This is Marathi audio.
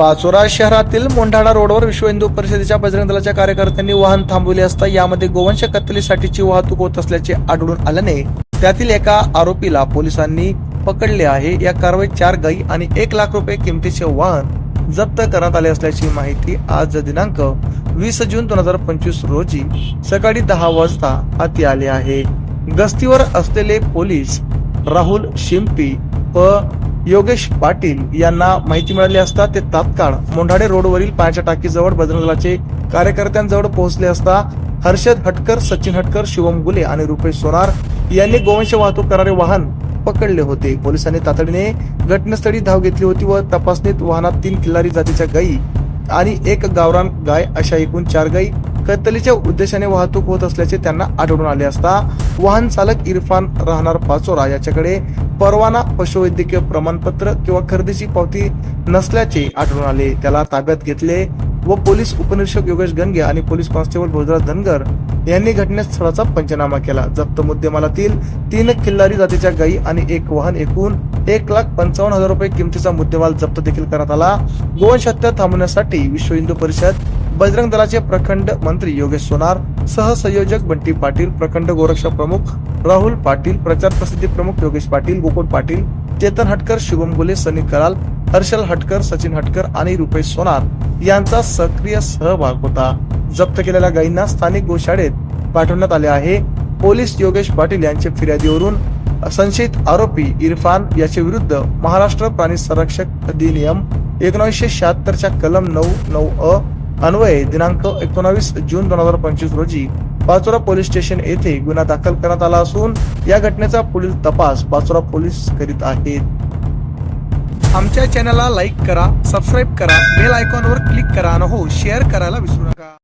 पाचोरा शहरातील मोंढाणा रोडवर विश्व हिंदू परिषदेच्या बजरंग दलाच्या कार्यकर्त्यांनी वाहन थांबवले असता यामध्ये गोवंश कत्तलीसाठीची वाहतूक होत असल्याचे आढळून आल्याने त्यातील एका आरोपीला पोलिसांनी पकडले आहे. या कारवाईत चार गाई आणि एक लाख रुपये किमतीचे वाहन जप्त करण्यात आले असल्याची माहिती आज दिनांक वीस जून दोन हजार पंचवीस रोजी सकाळी दहा वाजता हाती आले आहे. गस्तीवर असलेले पोलीस राहुल शिंपी व योगेश पाटील यांना माहिती मिळाली असता ते तात्काळ मोंढाडे रोडवरील पाण्याच्या टाकीजवळ बजरंगलाचे कार्यकर्त्यांजवळ पोहोचले असता हर्षद हटकर सचिन हटकर शिवम गुले आणि रुपेश सोनार यांनी गोवंश वाहतूक करणारे वाहन पकडले होते. पोलिसांनी तातडीने घटनास्थळी धाव घेतली होती व तपासणीत वाहनात तीन किल्लारी जातीच्या गायी आणि एक गावरान गाय अशा एकूण चार गायी कत्तलीच्या उद्देशाने वाहतूक होत असल्याचे त्यांना आढळून आले असता वाहन चालक इरफान राहणार पाचोरा याच्याकडे परवाना पशुवैद्यकीय प्रमाणपत्र किंवा खरेदीची पावती नसल्याचे आढळून आले. त्याला ताब्यात घेतले व पोलीस उपनिरीक्षक योगेश गंगे आणि पोलीस कॉन्स्टेबल भोजराज धनगर यांनी घटनास्थळाचा पंचनामा केला. जप्त मुद्देमालातील तीन खिल्लारी जातीच्या गायी आणि एक वाहन एकूण एक लाख पंचावन्न हजार रुपये किमतीचा मुद्देमाल जप्त देखील करण्यात आला. गोवंश हत्या थांबवण्यासाठी विश्व हिंदू परिषद बजरंग दलाचे प्रखंड मंत्री योगेश सोनार सहसंयोजक बंटी पाटील प्रखंड गोरक्षा प्रमुख राहुल पाटील प्रचार प्रसिद्धी प्रमुख योगेश पाटील गोकुळ पाटील चेतन हटकर शुभम गुले सनी कराल हर्षल हटकर सचिन हटकर आणि रुपेश सोनार यांचा सक्रिय सहभाग होता. जप्त केलेल्या गायींना स्थानिक गोशाळेत पाठवण्यात आले आहे. पोलीस योगेश पाटील यांच्या फिर्यादीवरून संशयित आरोपी इरफान याच्या विरुद्ध महाराष्ट्र प्राणी संरक्षक अधिनियम एकोणीसशे शहात्तरच्या कलम नऊ नऊ अ अन्वये दिनांक एकोणावीस जून दोन हजार पंचवीस रोजी पाचोरा पोलीस स्टेशन येथे गुन्हा दाखल करण्यात आला असून या घटनेचा पुढील तपास पाचोरा पोलीस करीत आहेत. आमच्या चॅनलला लाईक करा सबस्क्राईब करा बेल आयकॉनवर क्लिक करा आणि हो शेअर करायला विसरू नका.